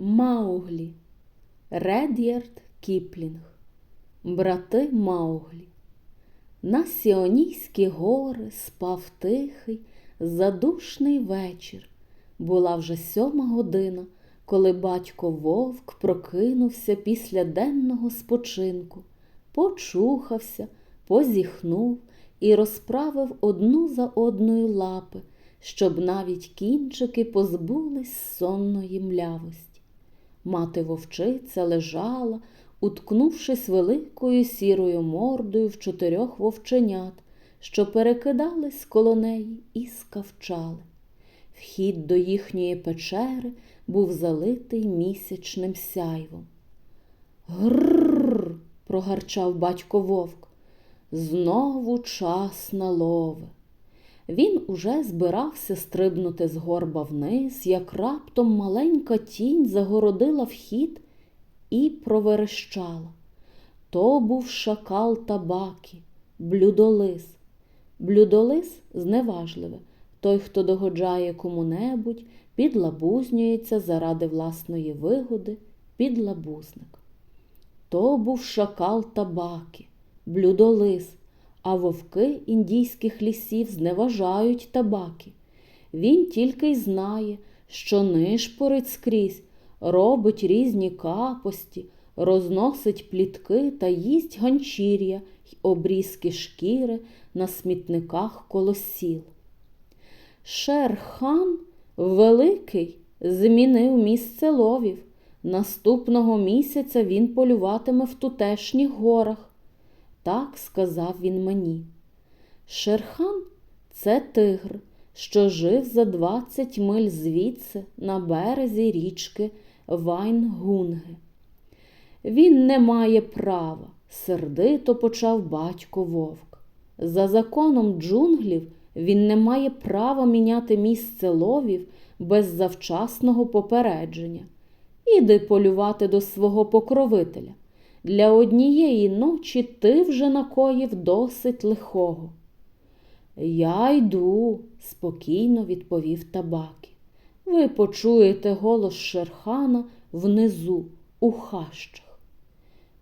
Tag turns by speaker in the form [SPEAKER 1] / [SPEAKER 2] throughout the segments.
[SPEAKER 1] Мауглі, Ред'ярд Кіплінг, Брати Мауглі. На Сіонійські гори спав тихий, задушний вечір. Була вже сьома година, коли батько вовк прокинувся після денного спочинку, почухався, позіхнув і розправив одну за одною лапи, щоб навіть кінчики позбулись сонної млявості. Мати вовчиця лежала, уткнувшись великою сірою мордою в чотирьох вовченят, що перекидались коло неї і скавчали. Вхід до їхньої печери був залитий місячним сяйвом. Грррр. прогарчав батько вовк. Знову час на лови. Він уже збирався стрибнути з горба вниз, як раптом маленька тінь загородила вхід і проверещала. То був шакал табаки, блюдолис. Блюдолис зневажливе. Той, хто догоджає кому-небудь, підлабузнюється заради власної вигоди, підлабузник. То був шакал табаки, блюдолис, а вовки індійських лісів зневажають табаки. Він тільки й знає, що нишпорить скрізь, робить різні капості, розносить плітки та їсть ганчір'я й обрізки шкіри на смітниках коло сіл. Шер-хан Великий змінив місце ловів. Наступного місяця він полюватиме в тутешніх горах. Так сказав він мені. Шерхан це тигр, що жив за двадцять миль звідси на березі річки Вайнгунги. Він не має права, сердито почав батько вовк. За законом джунглів він не має права міняти місце ловів без завчасного попередження. Іди полювати до свого покровителя. Для однієї ночі ти вже накоїв досить лихого. Я йду, спокійно відповів табаки. Ви почуєте голос Шерхана внизу, у хащах.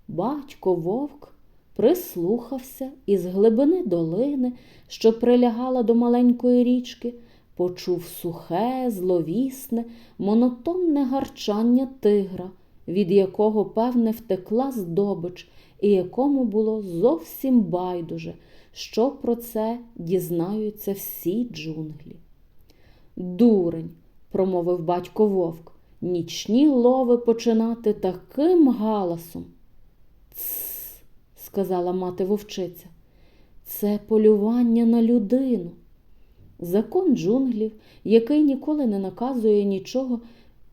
[SPEAKER 1] Батько вовк прислухався і з глибини долини, що прилягала до маленької річки, почув сухе, зловісне, монотонне гарчання тигра, від якого, певне, втекла здобич, і якому було зовсім байдуже, що про це дізнаються всі джунглі. Дурень, промовив батько вовк, нічні лови починати таким галасом. Цс, сказала мати вовчиця, це полювання на людину. Закон джунглів, який ніколи не наказує нічого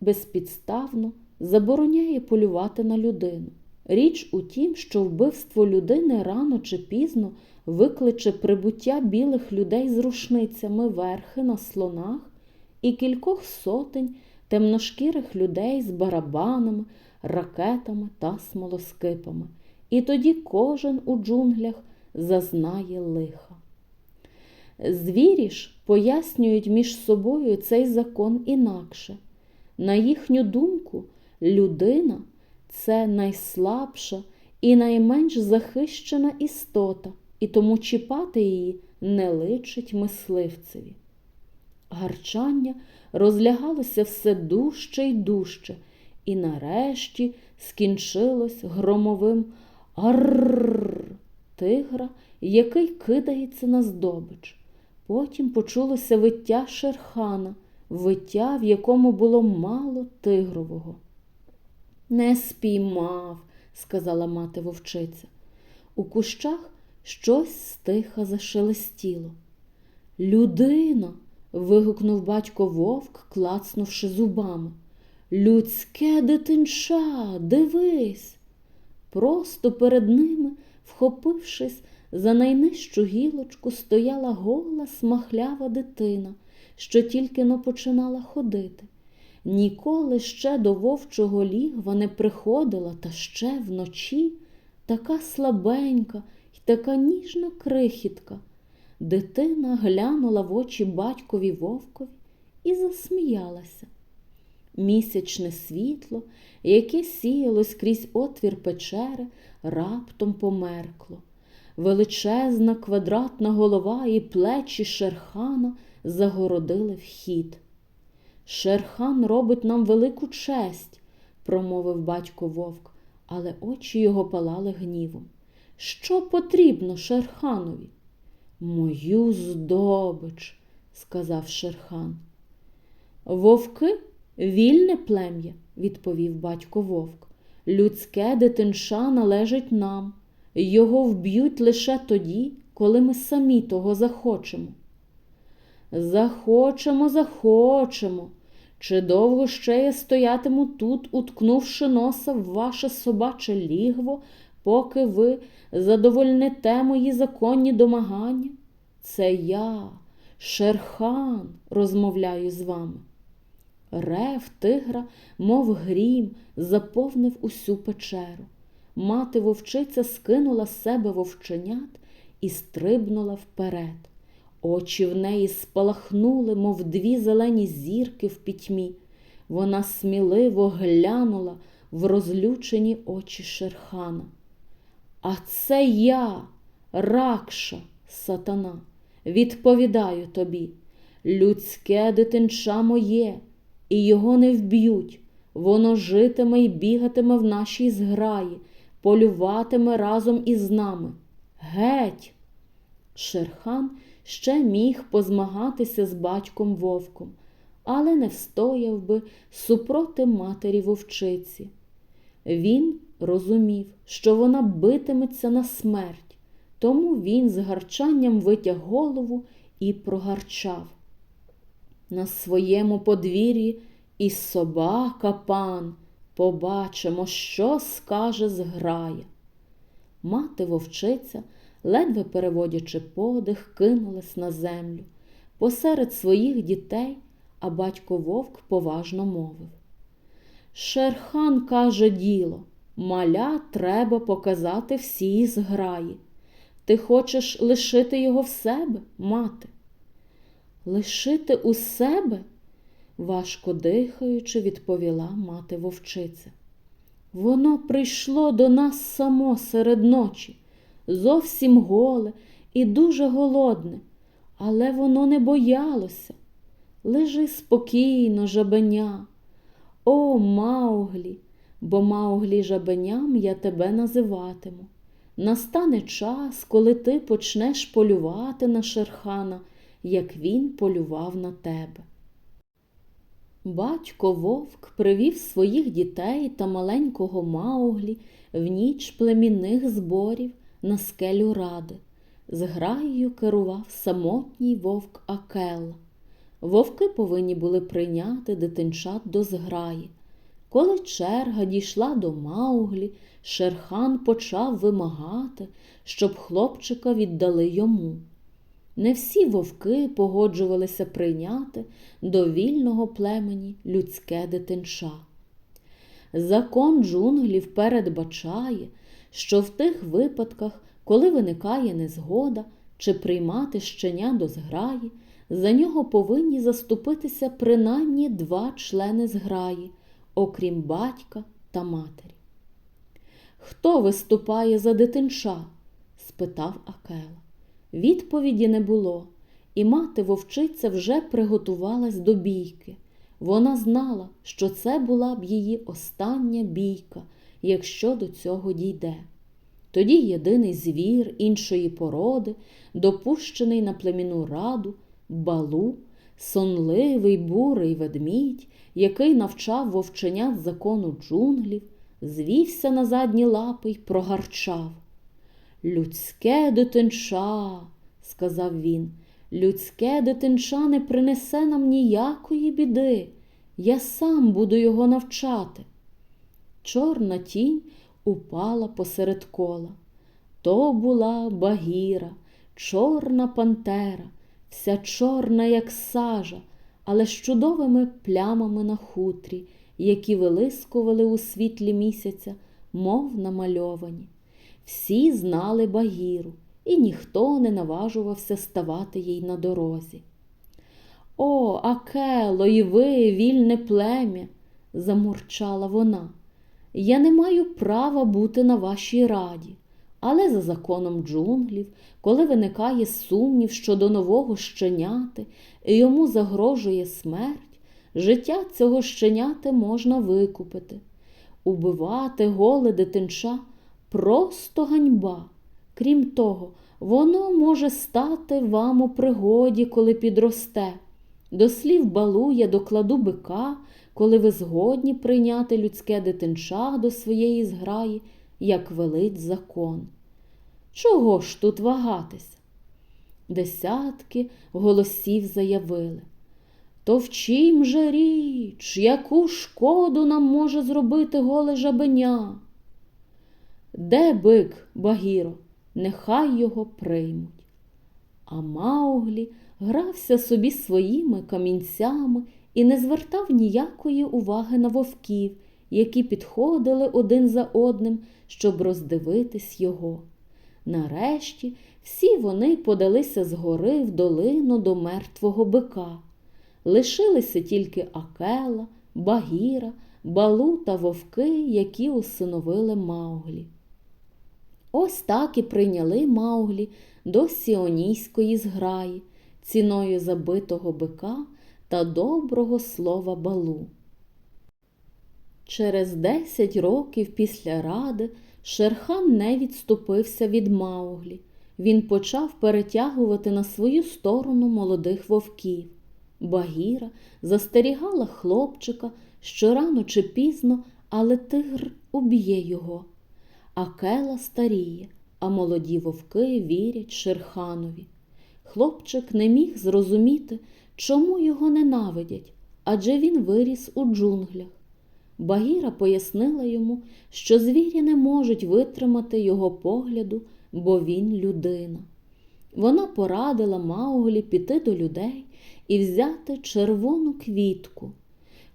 [SPEAKER 1] безпідставно, забороняє полювати на людину. Річ у тім, що вбивство людини рано чи пізно викличе прибуття білих людей з рушницями верхи на слонах і кількох сотень темношкірих людей з барабанами, ракетами та смолоскипами. І тоді кожен у джунглях зазнає лиха. Звірі ж пояснюють між собою цей закон інакше. На їхню думку, людина це найслабша і найменш захищена істота, і тому чіпати її не личить мисливцеві. Гарчання розлягалося все дужче й дужче, і нарешті скінчилось громовим аррррр тигра, який кидається на здобич. Потім почулося виття шерхана, виття, в якому було мало тигрового. Не спіймав, сказала мати вовчиця. У кущах щось стиха зашелестіло. Людина. вигукнув батько вовк, клацнувши зубами. Людське дитинча, дивись. Просто перед ними, вхопившись за найнижчу гілочку, стояла гола смахлява дитина, що тільки но починала ходити. Ніколи ще до вовчого лігва не приходила, та ще вночі така слабенька й така ніжна крихітка. Дитина глянула в очі батькові вовкові і засміялася. Місячне світло, яке сіялось крізь отвір печери, раптом померкло. Величезна квадратна голова і плечі Шерхана загородили вхід. Шерхан робить нам велику честь, промовив батько вовк, але очі його палали гнівом. Що потрібно Шерханові? Мою здобич, сказав Шерхан. Вовки вільне плем'я, відповів батько вовк. Людське дитинша належить нам. Його вб'ють лише тоді, коли ми самі того захочемо. Захочемо, захочемо. Чи довго ще я стоятиму тут, уткнувши носа в ваше собаче лігво, поки ви задовольните мої законні домагання? Це я, Шерхан, розмовляю з вами. Рев тигра, мов грім, заповнив усю печеру. Мати вовчиця скинула з себе вовченят і стрибнула вперед. Очі в неї спалахнули, мов дві зелені зірки в пітьмі. Вона сміливо глянула в розлючені очі Шерхана. А це я, ракша, сатана, відповідаю тобі. Людське дитинча моє, і його не вб'ють. Воно житиме і бігатиме в нашій зграї, полюватиме разом із нами. Геть! Шерхан ще міг позмагатися з батьком вовком, але не встояв би супроти матері вовчиці. Він розумів, що вона битиметься на смерть, тому він з гарчанням витяг голову і прогарчав. На своєму подвір'ї і собака пан, побачимо, що скаже зграя. Мати вовчиця, ледве переводячи подих, кинулась на землю посеред своїх дітей, а батько вовк поважно мовив. Шерхан каже діло, маля треба показати всій зграї. Ти хочеш лишити його в себе, мати? Лишити у себе? важко дихаючи, відповіла мати вовчиця. Воно прийшло до нас само серед ночі, зовсім голе і дуже голодне, але воно не боялося. Лежи спокійно, жабеня. О, Мауглі, бо Мауглі жабеням я тебе називатиму. Настане час, коли ти почнеш полювати на Шерхана, як він полював на тебе. Батько вовк привів своїх дітей та маленького Мауглі в ніч племінних зборів на скелю ради. З граєю керував самотній вовк Акела. Вовки повинні були прийняти дитинчат до зграї. Коли черга дійшла до Мауглі, Шерхан почав вимагати, щоб хлопчика віддали йому. Не всі вовки погоджувалися прийняти до вільного племені людське дитинча. Закон джунглів передбачає, що в тих випадках, коли виникає незгода чи приймати щеня до зграї, за нього повинні заступитися принаймні два члени зграї, окрім батька та матері. Хто виступає за дитинча? спитав Акела. Відповіді не було, і мати вовчиця вже приготувалась до бійки. Вона знала, що це була б її остання бійка, якщо до цього дійде. Тоді єдиний звір іншої породи, допущений на племінну раду, балу, сонливий бурий ведмідь, який навчав вовченят закону джунглів, звівся на задні лапи й прогарчав. Людське дитинча, сказав він, людське дитинча не принесе нам ніякої біди. Я сам буду його навчати. Чорна тінь упала посеред кола. То була багіра, чорна пантера, вся чорна, як сажа, але з чудовими плямами на хутрі, які вилискували у світлі місяця, мов намальовані. Всі знали Багіру, і ніхто не наважувався ставати їй на дорозі. О, Акело, і ви, вільне плем'я, замурчала вона. Я не маю права бути на вашій раді, але за законом джунглів, коли виникає сумнів щодо нового щеняти і йому загрожує смерть, життя цього щеняти можна викупити. Убивати голе дитинча просто ганьба. Крім того, воно може стати вам у пригоді, коли підросте. До слів балу я докладу бика, коли ви згодні прийняти людське дитинча до своєї зграї, як велить закон. Чого ж тут вагатися? Десятки голосів заявили. То в чим же річ, яку шкоду нам може зробити голе жабеня? Де бик, Багіро, нехай його приймуть. А Мауглі грався собі своїми камінцями і не звертав ніякої уваги на вовків, які підходили один за одним, щоб роздивитись його. Нарешті всі вони подалися згори в долину до мертвого бика. Лишилися тільки Акела, Багіра, Балу та вовки, які усиновили Мауглі. Ось так і прийняли Мауглі до сіонійської зграї, ціною забитого бика та доброго слова балу. Через десять років після ради Шерхан не відступився від Мауглі. Він почав перетягувати на свою сторону молодих вовків. Багіра застерігала хлопчика, що рано чи пізно, але тигр уб'є його. Акела старіє, а молоді вовки вірять Шерханові. Хлопчик не міг зрозуміти, чому його ненавидять, адже він виріс у джунглях. Багіра пояснила йому, що звірі не можуть витримати його погляду, бо він людина. Вона порадила Мауглі піти до людей і взяти червону квітку.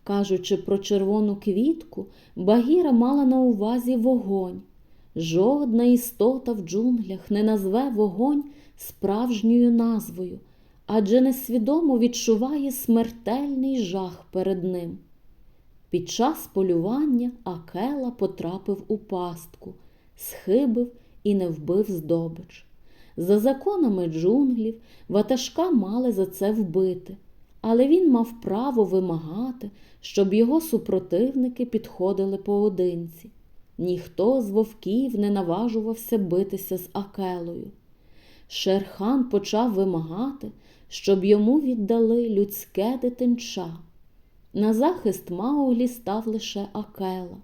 [SPEAKER 1] Кажучи про червону квітку, Багіра мала на увазі вогонь. Жодна істота в джунглях не назве вогонь справжньою назвою, адже несвідомо відчуває смертельний жах перед ним. Під час полювання Акела потрапив у пастку, схибив і не вбив здобич. За законами джунглів ватажка мали за це вбити, але він мав право вимагати, щоб його супротивники підходили поодинці. Ніхто з вовків не наважувався битися з Акелою. Шерхан почав вимагати, щоб йому віддали людське дитинча. На захист Мауглі став лише Акела.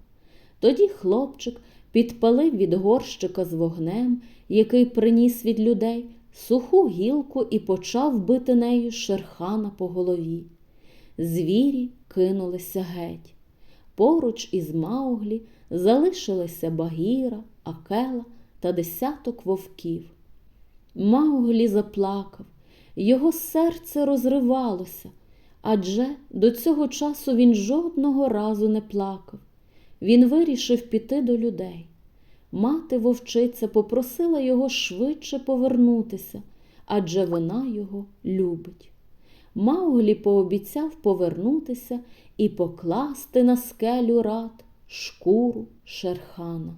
[SPEAKER 1] Тоді хлопчик підпалив від горщика з вогнем, який приніс від людей, суху гілку і почав бити нею шерхана по голові. Звірі кинулися геть. Поруч із Мауглі залишилися Багіра, Акела та десяток вовків. Мауглі заплакав, його серце розривалося, адже до цього часу він жодного разу не плакав. Він вирішив піти до людей. Мати вовчиця попросила його швидше повернутися, адже вона його любить. Мауглі пообіцяв повернутися і покласти на скелю рад шкуру шерхана.